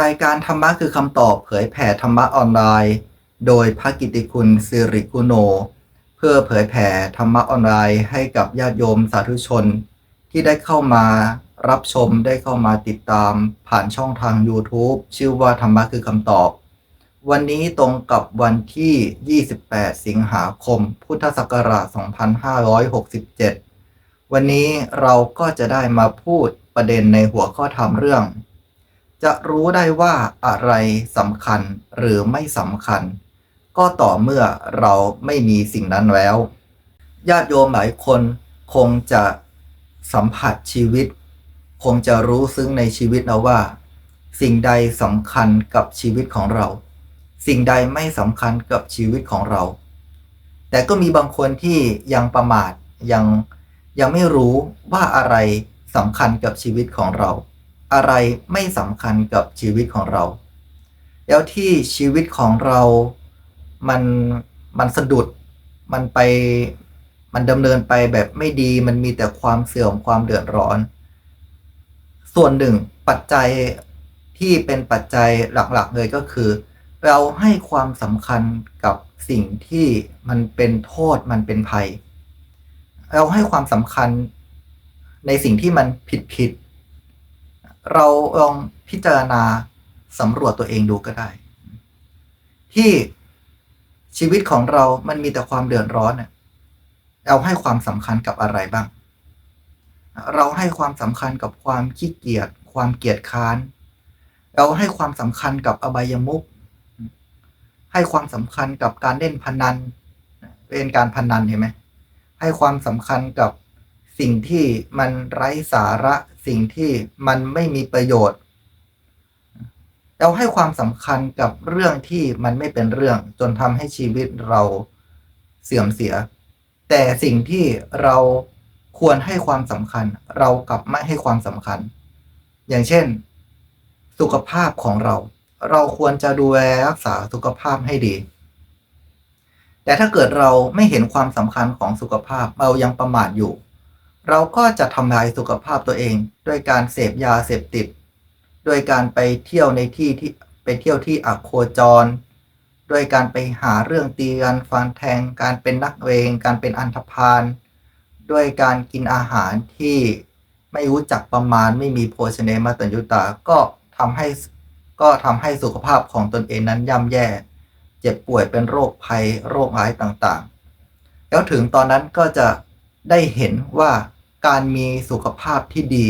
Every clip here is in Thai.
รายการธรรมะคือคำตอบเผยแผ่ธรรมะออนไลน์ โดยพระกิติคุณสิริกุโน เพื่อเผยแผ่ธรรมะออนไลน์ให้กับญาติโยมสาธุชน ที่ได้เข้ามารับชมได้เข้ามาติดตามผ่านช่องทาง YouTube ชื่อว่าธรรมะคือคำตอบ วันนี้ตรงกับวันที่ 28 สิงหาคม พุทธศักราช 2567 วันนี้เราก็จะได้มาพูดประเด็นในหัวข้อธรรมเรื่อง จะรู้ได้ว่าอะไรสำคัญหรือไม่สำคัญ ก็ต่อเมื่อเราไม่มีสิ่งนั้นแล้ว ญาติโยมหลายคนคงจะสัมผัสชีวิต คงจะรู้ซึ้งในชีวิตนะว่า สิ่งใดสำคัญกับชีวิตของเรา สิ่งใดไม่สำคัญกับชีวิตของเรา แต่ก็มีบางคนที่ยังประมาทยังยังไม่รู้ว่าอะไรสำคัญกับชีวิตของเรา อะไรไม่สำคัญกับชีวิตของเรา แล้วที่ชีวิตของเรามันมันสะดุดมันไปมันดำเนินไปแบบไม่ดีมันมีแต่ความเสื่อมความเดือดร้อน ส่วนหนึ่งปัจจัยที่เป็นปัจจัยหลักๆเลยก็คือ เราให้ความสำคัญกับสิ่งที่มันเป็นโทษมันเป็นภัย เราให้ความสำคัญในสิ่งที่มันผิดผิด เราลองพิจารณาสำรวจตัวเองดูก็ได้ ที่ชีวิตของเรามันมีแต่ความเดือดร้อนเนี่ยเราให้ความสำคัญกับอะไรบ้าง เราให้ความสำคัญกับความขี้เกียจความเกียจค้าน เราให้ความสำคัญกับอบายมุขให้ความสำคัญกับการเล่นพนันเป็นการพนันเห็นไหมให้ความสำคัญกับ สิ่งที่มันไร้สาระ สิ่งที่มันไม่มีประโยชน์ เราให้ความสำคัญกับเรื่องที่มันไม่เป็นเรื่อง จนทำให้ชีวิตเราเสื่อมเสีย แต่สิ่งที่เราควรให้ความสำคัญ เรากลับไม่ให้ความสำคัญ อย่างเช่น สุขภาพของเรา เราควรจะดูแลรักษาสุขภาพให้ดีแต่ถ้าเกิดเราไม่เห็นความสำคัญของสุขภาพเรายังประมาทอยู่ เราก็จะทำลายสุขภาพตัวเองด้วยการเสพยาเสพติด ด้วยการไปเที่ยวในที่ที่ไปเที่ยวที่อักโคจร ด้วยการไปหาเรื่องตีกันฟันแทง การเป็นนักเลงการเป็นอันธพาล ด้วยการกินอาหารที่ไม่รู้จักประมาณไม่มีโภชเนมัตตัญญุตา ก็ทำให้ก็ทำให้สุขภาพของตนเองนั้นย่ำแย่ เจ็บป่วยเป็นโรคภัยโรคร้ายต่างๆ แล้วถึงตอนนั้นก็จะได้เห็นว่า การมีสุขภาพที่ดี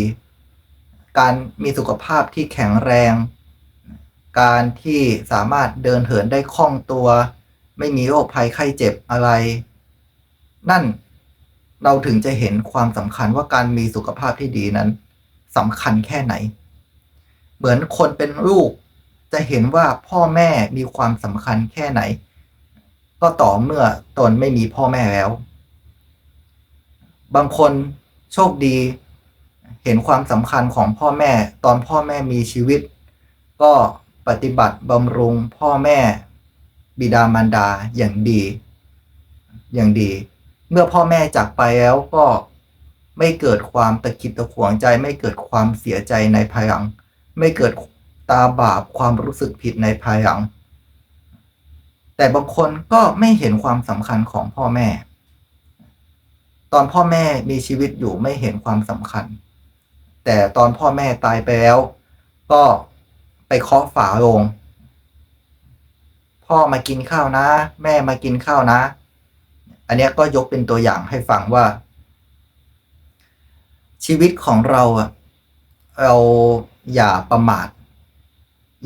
การมีสุขภาพที่แข็งแรง การที่สามารถเดินเหินได้คล่องตัว ไม่มีโรคภัยไข้เจ็บอะไร นั่นเราถึงจะเห็นความสำคัญว่าการมีสุขภาพที่ดีนั้นสำคัญแค่ไหน เหมือนคนเป็นลูกจะเห็นว่าพ่อแม่มีความสำคัญแค่ไหน ก็ต่อเมื่อตนไม่มีพ่อแม่แล้ว บางคน โชคดี เห็นความสำคัญของพ่อแม่ ตอนพ่อแม่มีชีวิต ก็ปฏิบัติบำรุงพ่อแม่ บิดามารดาอย่างดี อย่างดี เมื่อพ่อแม่จากไปแล้วก็ไม่เกิดความตะกิดตะขวงใจ ไม่เกิดความเสียใจในภายหลัง ไม่เกิดตาบาปความรู้สึกผิดในภายหลัง แต่บางคนก็ไม่เห็นความสำคัญของพ่อแม่ ตอนพ่อแม่มีชีวิตอยู่ไม่เห็นความสำคัญ แต่ตอนพ่อแม่ตายไปแล้ว ก็ไปเคาะฝาโลง พ่อมากินข้าวนะ แม่มากินข้าวนะ อันนี้ก็ยกเป็นตัวอย่างให้ฟังว่า ชีวิตของเราอะเราอย่าประมาท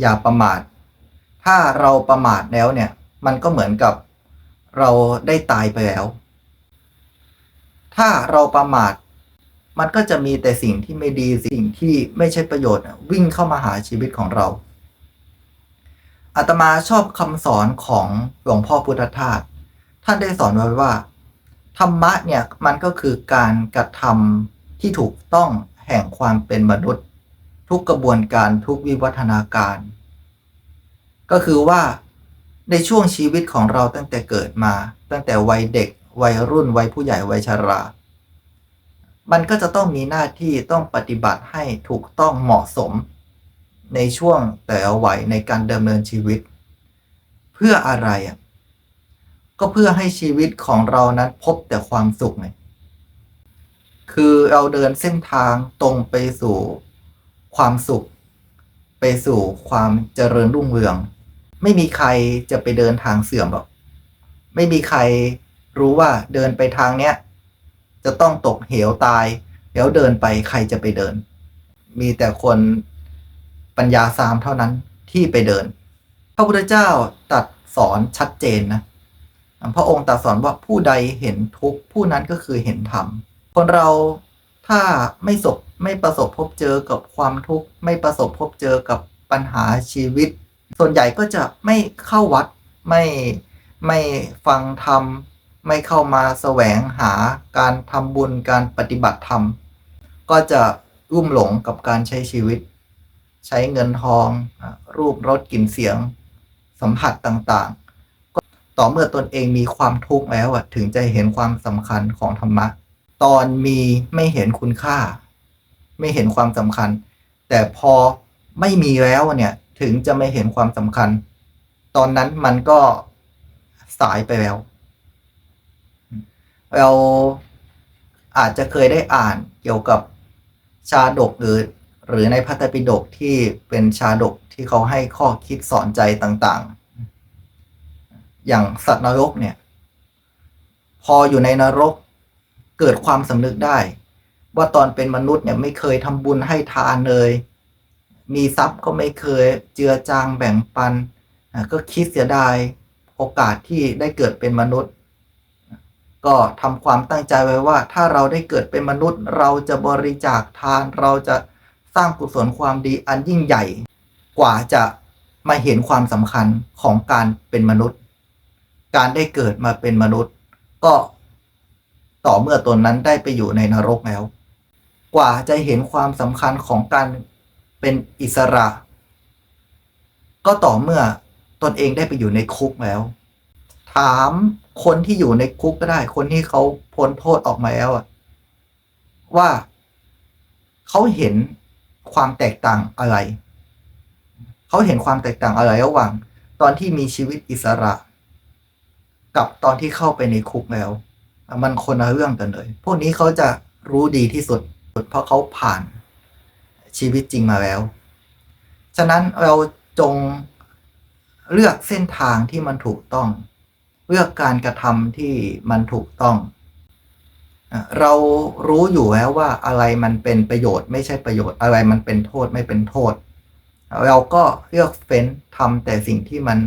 อย่าประมาท ถ้าเราประมาทแล้วเนี่ย มันก็เหมือนกับเราได้ตายไปแล้ว ถ้าเราประมาท มันก็จะมีแต่สิ่งที่ไม่ดีสิ่งที่ไม่ใช่ประโยชน์วิ่งเข้ามาหาชีวิตของเราอาตมาชอบคำสอนของหลวงพ่อพุทธทาสท่านได้สอนไว้ว่า ธรรมะเนี่ยมันก็คือการกระทำที่ถูกต้องแห่งความเป็นมนุษย์ ทุกกระบวนการทุกวิวัฒนาการ ก็คือว่าในช่วงชีวิตของเราตั้งแต่เกิดมา ตั้งแต่วัยเด็ก วัยรุ่นวัยผู้ใหญ่วัยชรา มันก็จะต้องมีหน้าที่ต้องปฏิบัติให้ถูกต้องเหมาะสม ในช่วงแต่ละวัยในการดำเนินชีวิต เพื่ออะไรอะก็เพื่อให้ชีวิตของเรานั้นพบแต่ความสุขไงคือเราเดินเส้นทางตรงไปสู่ความสุข ไปสู่ความเจริญรุ่งเรือง ไม่มีใครจะไปเดินทางเสื่อมหรอก ไม่มีใคร รู้ว่าเดินไปทางเนี้ยจะต้องตกเหวตาย แล้วเดินไปใครจะไปเดิน มีแต่คนปัญญาสามเท่านั้นที่ไปเดิน พระพุทธเจ้าตัดสอนชัดเจนนะพระองค์ตรัสสอนว่าผู้ใดเห็นทุกข์ผู้นั้นก็คือเห็นธรรม คนเราถ้าไม่สบไม่ประสบพบเจอกับความทุกข์ไม่ประสบพบเจอกับปัญหาชีวิต ส่วนใหญ่ก็จะไม่เข้าวัดไม่ไม่ฟังธรรม ไม่เข้ามาแสวงหาการทำบุญการปฏิบัติธรรม ก็จะรุ่มหลงกับการใช้ชีวิต ใช้เงินทอง รูปรสกลิ่นเสียง สัมผัสต่างๆ ก็ต่อเมื่อตนเองมีความทุกข์แล้วถึงจะเห็นความสำคัญของธรรมะ ตอนมีไม่เห็นคุณค่า ไม่เห็นความสำคัญ แต่พอไม่มีแล้วเนี่ยถึงจะไม่เห็นความสำคัญ ตอนนั้นมันก็สายไปแล้ว เราอาจจะเคยได้อ่านเกี่ยวกับชาดกหรือหรือในพระไตรปิฎกที่เป็นชาดกที่เขาให้ข้อคิดสอนใจต่างๆ อย่างสัตว์นรกเนี่ย พออยู่ในนรกเกิดความสำนึกได้ ว่าตอนเป็นมนุษย์เนี่ยไม่เคยทำบุญให้ทานเลย มีทรัพย์ก็ไม่เคยเจือจางแบ่งปัน ก็คิดเสียดายโอกาสที่ได้เกิดเป็นมนุษย์ ก็ทำความตั้งใจไว้ว่า ถ้าเราได้เกิดเป็นมนุษย์ เราจะบริจาคทาน เราจะสร้างกุศลความดีอันยิ่งใหญ่ กว่าจะมาเห็นความสำคัญของการเป็นมนุษย์ การได้เกิดมาเป็นมนุษย์ ก็ต่อเมื่อตนนั้นได้ไปอยู่ในนรกแล้ว กว่าจะเห็นความสำคัญของการเป็นอิสระ ก็ต่อเมื่อตนเองได้ไปอยู่ในคุกแล้ว ถามคนที่อยู่ในคุกก็ได้ คนที่เขาพ้นโทษออกมาแล้วว่าเขาเห็นความแตกต่างอะไร เขาเห็นความแตกต่างอะไรระหว่าง ตอนที่มีชีวิตอิสระ กับตอนที่เข้าไปในคุกแล้ว มันคนละเรื่องกันเลย พวกนี้เขาจะรู้ดีที่สุด เพราะเขาผ่านชีวิตจริงมาแล้ว ฉะนั้นเราจงเลือกเส้นทางที่มันถูกต้อง เลือกการกระทำที่มันถูกต้อง เรารู้อยู่แล้วว่าอะไรมันเป็นประโยชน์ ไม่ใช่ประโยชน์อะไรมันเป็นโทษไม่เป็นโทษ เราก็เลือกเฟ้นทำแต่สิ่งที่มัน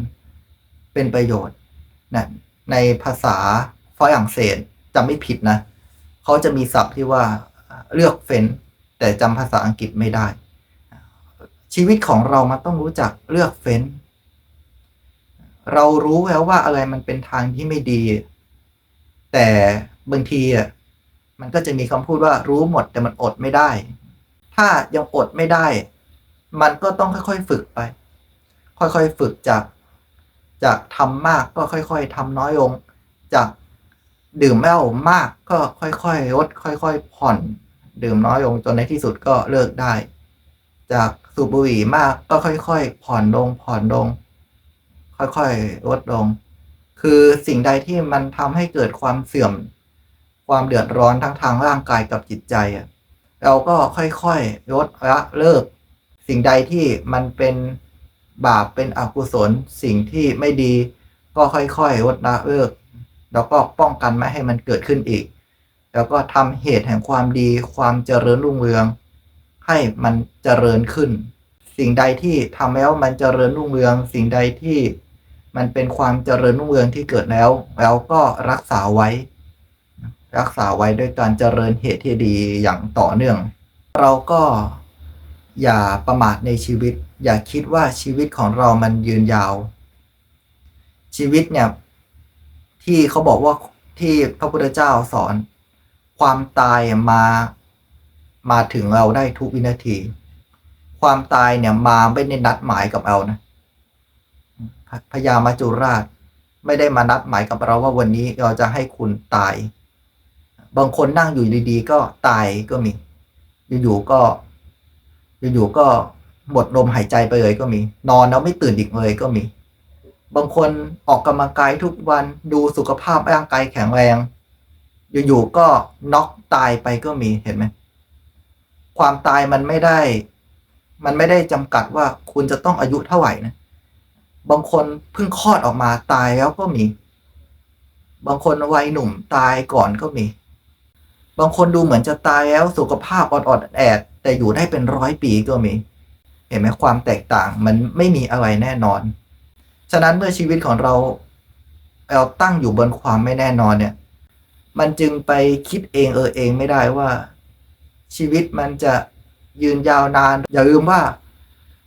เป็นประโยชน์นะในภาษาฝรั่งเศสจำไม่ผิดนะเขาจะมีศัพท์ที่ว่าเลือกเฟ้น แต่จำภาษาอังกฤษไม่ได้ ชีวิตของเรามันต้องรู้จักเลือกเฟ้น เรารู้แล้วว่าอะไรมันเป็นทางที่ไม่ดี แต่บางทีอะมันก็จะมีคำพูดว่ารู้หมดแต่มันอดไม่ได้ ถ้ายังอดไม่ได้ มันก็ต้องค่อยๆฝึกไป ค่อยๆฝึกจาก จากทำมากก็ค่อยๆทำน้อยลง จากดื่มเหล้ามากก็ค่อยๆลดค่อย ๆ ผ่อน ดื่มน้อยลงจนในที่สุดก็เลิกได้ จากสูบบุหรี่มากก็ค่อย ๆ ผ่อนลงผ่อนลง ค่อยๆ ลดลง คือสิ่งใดที่มันทำให้เกิดความเสื่อม ความเดือดร้อนทั้งทางร่างกายกับจิตใจอะเราก็ค่อยๆ ลดละเลิก สิ่งใดที่มันเป็นบาปเป็นอกุศล สิ่งที่ไม่ดีก็ค่อยๆ ลดละเลิก แล้วก็ป้องกันไม่ให้มันเกิดขึ้นอีก แล้วก็ทำเหตุแห่งความดี ความเจริญรุ่งเรือง ให้มันเจริญขึ้น สิ่งใดที่ทำแล้วมันเจริญรุ่งเรือง สิ่งใดที่ มันเป็นความเจริญรุ่งเรืองที่เกิดแล้ว แล้วก็รักษาไว้ รักษาไว้ด้วยการเจริญเหตุที่ดีอย่างต่อเนื่อง เราก็อย่าประมาทในชีวิต อย่าคิดว่าชีวิตของเรามันยืนยาว ชีวิตเนี่ย ที่เขาบอกว่าที่พระพุทธเจ้าสอน ความตายมามาถึงเราได้ทุกวินาที ความตายเนี่ยมาไม่ได้นัดหมายกับเรานะ พญามาจุราช ไม่ได้มานัดหมายกับเราว่าวันนี้เราจะให้คุณตาย บางคนนั่งอยู่ดีๆ ก็ตายก็มี อยู่ๆก็ อยู่ๆก็หมดลมหายใจไปเลยก็มี นอนแล้วไม่ตื่นอีกเลยก็มี บางคนออกกำลังกายทุกวันดูสุขภาพร่างกายแข็งแรง อยู่ๆก็น็อกตายไปก็มีเห็นไหมความตายมันไม่ได้ มันไม่ได้จำกัดว่าคุณจะต้องอายุเท่าไหร่นะ บางคนเพิ่งคลอดออกมาตายแล้วก็มี บางคนวัยหนุ่มตายก่อนก็มี บางคนดูเหมือนจะตายแล้วสุขภาพอดๆแอด แต่อยู่ได้เป็นร้อยปีก็มี เห็นไหมความแตกต่างมันไม่มีอะไรแน่นอน ฉะนั้นเมื่อชีวิตของเราเราตั้งอยู่บนความไม่แน่นอนเนี่ย มันจึงไปคิดเองเออเองไม่ได้ว่า ชีวิตมันจะยืนยาวนาน อย่าลืมว่า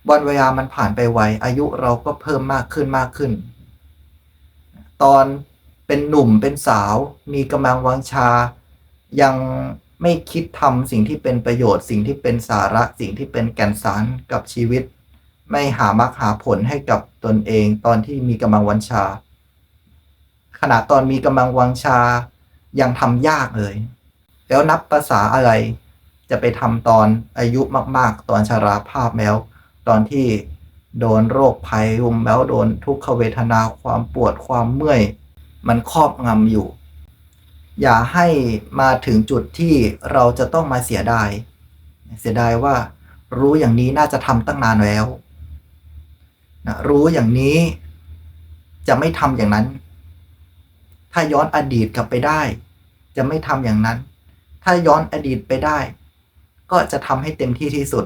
วันเวลามันผ่านไปไวอายุเราก็เพิ่มมากขึ้นมากขึ้น ตอนเป็นหนุ่มเป็นสาว มีกำลังวังชา ยังไม่คิดทำสิ่งที่เป็นประโยชน์ สิ่งที่เป็นสาระสิ่งที่เป็นแก่นสารกับชีวิต ไม่หามรรคหาผลให้กับตนเองตอนที่มีกำลังวังชา ขณะตอนมีกำลังวังชายังทำยากเลย แล้วนับภาษาอะไรจะไปทำตอนอายุมาก ๆ ตอนชราภาพแล้ว ตอนที่โดนโรคภัยรุมแล้วโดนทุกขเวทนาความปวดความเมื่อย มันครอบงำอยู่ อย่าให้มาถึงจุดที่เราจะต้องมาเสียดาย เสียดายว่า รู้อย่างนี้น่าจะทำตั้งนานแล้วนะรู้อย่างนี้จะไม่ทำอย่างนั้น ถ้าย้อนอดีตกลับไปได้ จะไม่ทำอย่างนั้น ถ้าย้อนอดีตไปได้ ก็จะทำให้เต็มที่ที่สุด